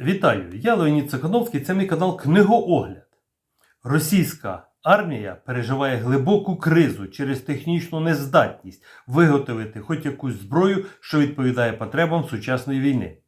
Вітаю! Я Леонід Цехановський, це мій канал Книгоогляд. Російська армія переживає глибоку кризу через технічну нездатність виготовити хоч якусь зброю, що відповідає потребам сучасної війни.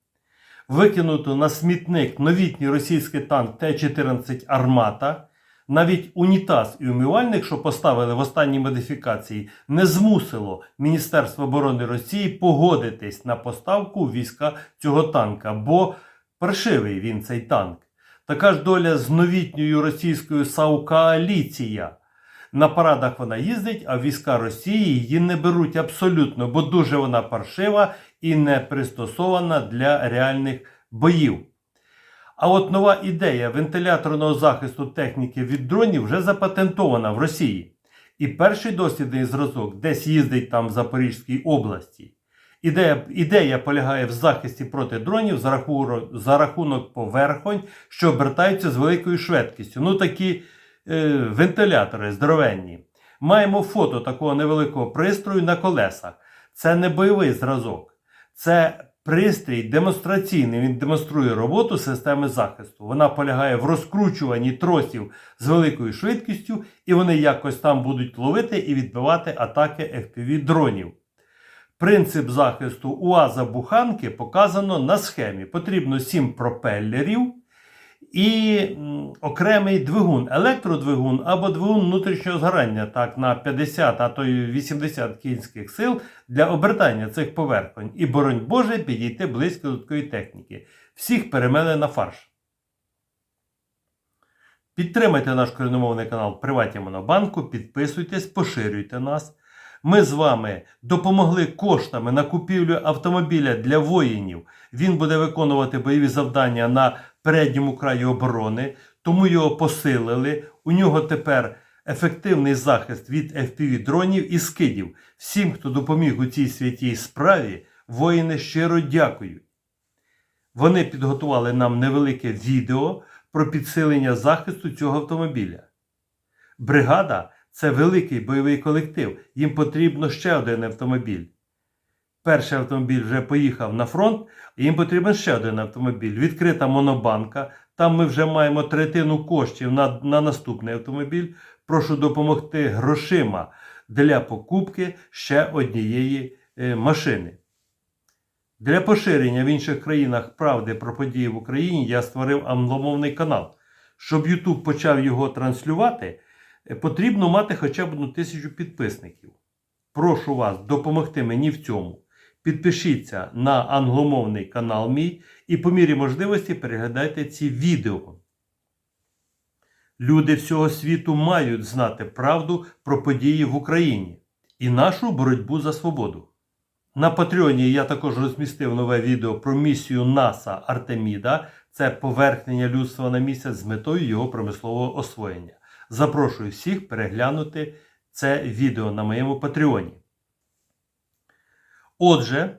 Викинуто на смітник новітній російський танк Т-14 Армата. Навіть унітаз і умивальник, що поставили в останній модифікації, не змусило Міністерство оборони Росії погодитись на поставку війська цього танка, бо паршивий він цей танк. Така ж доля з новітньою російською Саукааліція. На парадах вона їздить, а війська Росії її не беруть абсолютно, бо дуже вона паршива і не пристосована для реальних боїв. А от нова ідея вентиляторного захисту техніки від дронів вже запатентована в Росії. І перший дослідний зразок десь їздить там в Запорізькій області. Ідея, ідея полягає в захисті проти дронів за рахунок, за рахунок поверхонь, що обертаються з великою швидкістю. Ну такі е, вентилятори здоровенні. Маємо фото такого невеликого пристрою на колесах. Це не бойовий зразок. Це пристрій демонстраційний. Він демонструє роботу системи захисту. Вона полягає в розкручуванні тросів з великою швидкістю, і вони якось там будуть ловити і відбивати атаки FPV дронів. Принцип захисту УАЗа буханки показано на схемі. Потрібно 7 пропелерів і окремий двигун, електродвигун або двигун внутрішнього згорання, так, на 50, а то й 80 кінських сил для обертання цих поверхонь. І, боронь Боже, підійти близько до такої техніки. Всіх перемели на фарш. Підтримайте наш коріномовний канал Приваті Монобанку, підписуйтесь, поширюйте нас. Ми з вами допомогли коштами на купівлю автомобіля для воїнів. Він буде виконувати бойові завдання на передньому краї оборони, тому його посилили. У нього тепер ефективний захист від FPV дронів і скидів. Всім, хто допоміг у цій святій справі, воїни щиро дякують. Вони підготували нам невелике відео про підсилення захисту цього автомобіля. Бригада це великий бойовий колектив. Їм потрібно ще один автомобіль. Перший автомобіль вже поїхав на фронт, їм потрібен ще один автомобіль. Відкрита монобанка. Там ми вже маємо третину коштів на, на наступний автомобіль. Прошу допомогти грошима для покупки ще однієї е, машини. Для поширення в інших країнах правди про події в Україні я створив англомовний канал. Щоб YouTube почав його транслювати, потрібно мати хоча б одну тисячу підписників. Прошу вас допомогти мені в цьому. Підпишіться на англомовний канал мій і по мірі можливості переглядайте ці відео. Люди всього світу мають знати правду про події в Україні і нашу боротьбу за свободу. На Патреоні я також розмістив нове відео про місію НАСА Артеміда. Це поверхнення людства на місяць з метою його промислового освоєння. Запрошую всіх переглянути це відео на моєму Патреоні. Отже,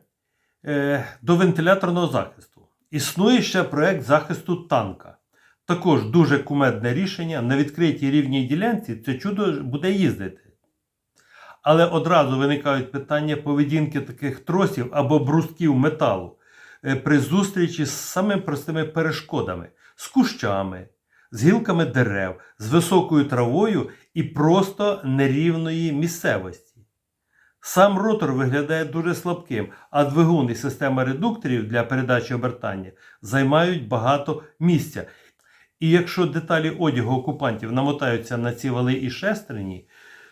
е, до вентиляторного захисту. Існує ще проект захисту танка. Також дуже кумедне рішення. На відкритій рівній ділянці це чудо буде їздити. Але одразу виникають питання поведінки таких тросів або брустків металу е, при зустрічі з самими простими перешкодами, з кущами, з гілками дерев, з високою травою і просто нерівної місцевості. Сам ротор виглядає дуже слабким, а двигун і система редукторів для передачі обертання займають багато місця. І якщо деталі одягу окупантів намотаються на ці вали і шестерні,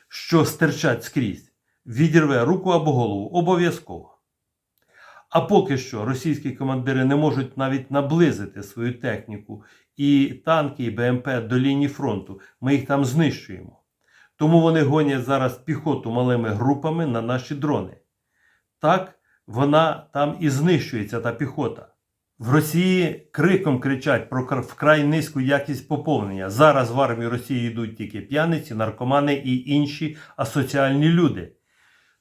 що стирчать скрізь, відірве руку або голову обов'язково. А поки що російські командири не можуть навіть наблизити свою техніку і танки, і БМП до лінії фронту. Ми їх там знищуємо. Тому вони гонять зараз піхоту малими групами на наші дрони. Так вона там і знищується та піхота. В Росії криком кричать про вкрай низьку якість поповнення. Зараз в армію Росії йдуть тільки п'яниці, наркомани і інші асоціальні люди.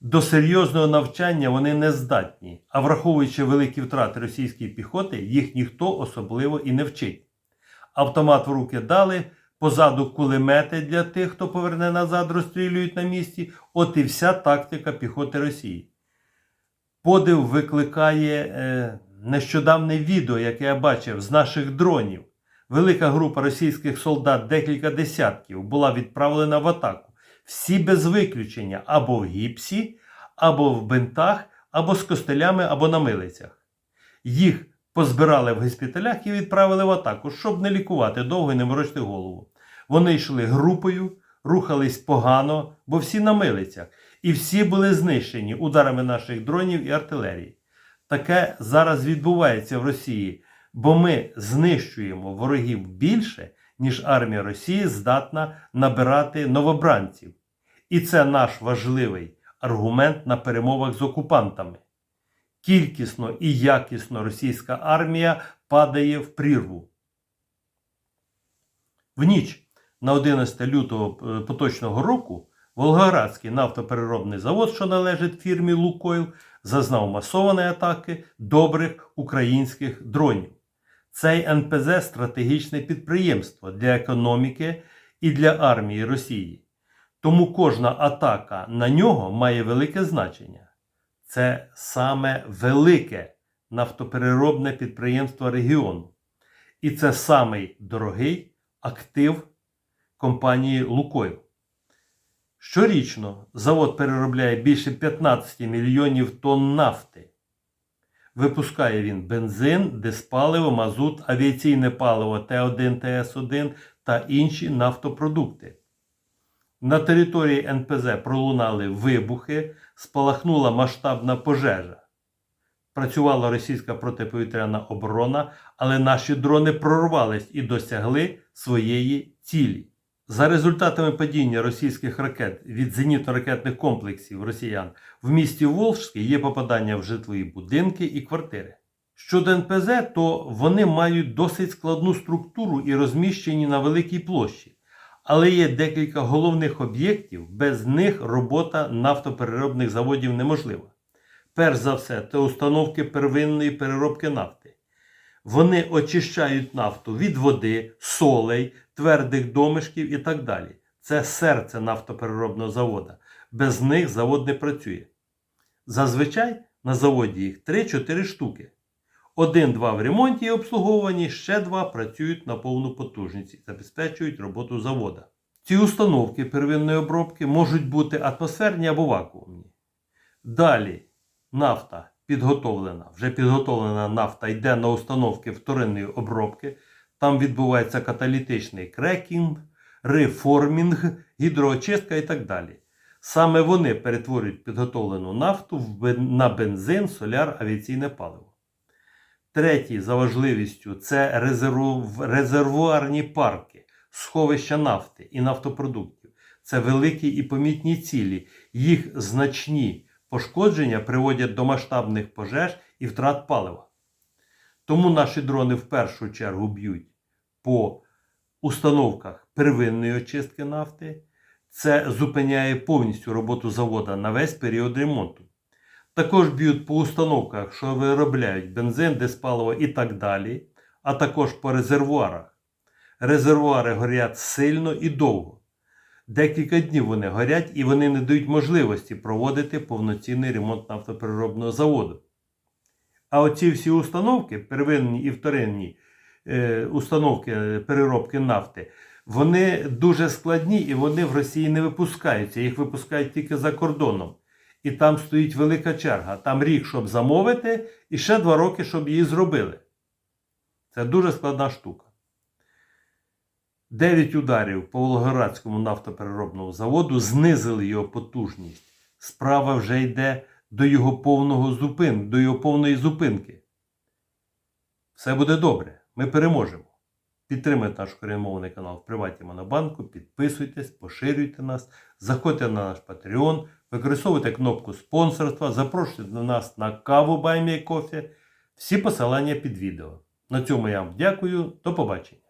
До серйозного навчання вони не здатні, а враховуючи великі втрати російської піхоти, їх ніхто особливо і не вчить. Автомат в руки дали, позаду кулемети для тих, хто поверне назад, розстрілюють на місці. От і вся тактика піхоти Росії. Подив викликає е, нещодавне відео, яке я бачив з наших дронів, велика група російських солдат, декілька десятків, була відправлена в атаку. Всі без виключення або в гіпсі, або в бинтах, або з костелями, або на милицях. Їх позбирали в госпіталях і відправили в атаку, щоб не лікувати довго і не морочити голову. Вони йшли групою, рухались погано, бо всі на милицях, і всі були знищені ударами наших дронів і артилерії. Таке зараз відбувається в Росії, бо ми знищуємо ворогів більше, ніж армія Росії здатна набирати новобранців. І це наш важливий аргумент на перемовах з окупантами. Кількісно і якісно російська армія падає в прірву. В ніч на 11 лютого е, поточного року Волгоградський нафтопереробний завод, що належить фірмі Лукойл, зазнав масованої атаки добрих українських дронів. Цей НПЗ стратегічне підприємство для економіки і для армії Росії. Тому кожна атака на нього має велике значення. Це саме велике нафтопереробне підприємство регіону. І це самий дорогий актив компанії Лукойл. Щорічно завод переробляє більше 15 мільйонів тонн нафти. Випускає він бензин, диспаливо, мазут, авіаційне паливо Т1, ТС1 та інші нафтопродукти. На території НПЗ пролунали вибухи, спалахнула масштабна пожежа. Працювала російська протиповітряна оборона, але наші дрони прорвались і досягли своєї цілі. За результатами падіння російських ракет від зенітно-ракетних комплексів росіян в місті Волжський є попадання в житлові будинки і квартири. Щодо НПЗ, то вони мають досить складну структуру і розміщені на великій площі. Але є декілька головних об'єктів, без них робота нафтопереробних заводів неможлива. Перш за все, це установки первинної переробки нафти. Вони очищають нафту від води, солей, твердих домишків і так далі. Це серце нафтопереробного заводу. Без них завод не працює. Зазвичай на заводі їх 3-4 штуки. Один-два в ремонті і обслуговуванні, ще два працюють на повну потужність і забезпечують роботу завода. Ці установки первинної обробки можуть бути атмосферні або вакуумні. Далі нафта підготовлена, вже підготовлена нафта йде на установки вторинної обробки. Там відбувається каталітичний крекінг, реформінг, гідроочистка і так далі. Саме вони перетворюють підготовлену нафту на бензин, соляр, авіаційне паливо. Третій за важливістю це резерву- резервуарні парки, сховища нафти і нафтопродуктів. Це великі і помітні цілі. Їх значні пошкодження приводять до масштабних пожеж і втрат палива. Тому наші дрони в першу чергу б'ють по установках первинної очистки нафти. Це зупиняє повністю роботу завода на весь період ремонту. Також б'ють по установках, що виробляють бензин, диспаливо і так далі, а також по резервуарах. Резервуари горять сильно і довго. Декілька днів вони горять і вони не дають можливості проводити повноцінний ремонт нафтопереробного заводу. А оці всі установки, первинні і вторинні е, установки е, переробки нафти, вони дуже складні і вони в Росії не випускаються. Їх випускають тільки за кордоном. І там стоїть велика черга. Там рік, щоб замовити, і ще два роки, щоб її зробили. Це дуже складна штука. Дев'ять ударів по Волгоградському нафтопереробному заводу знизили його потужність. Справа вже йде до його повного зупин, до його повної зупинки. Все буде добре. Ми переможемо. Підтримайте наш кореймовний канал в Приваті Монобанку, підписуйтесь, поширюйте нас, заходьте на наш Patreon, використовуйте кнопку спонсорства, запрошуйте до нас на каву Баймі Кофі. Всі посилання під відео. На цьому я вам дякую. До побачення.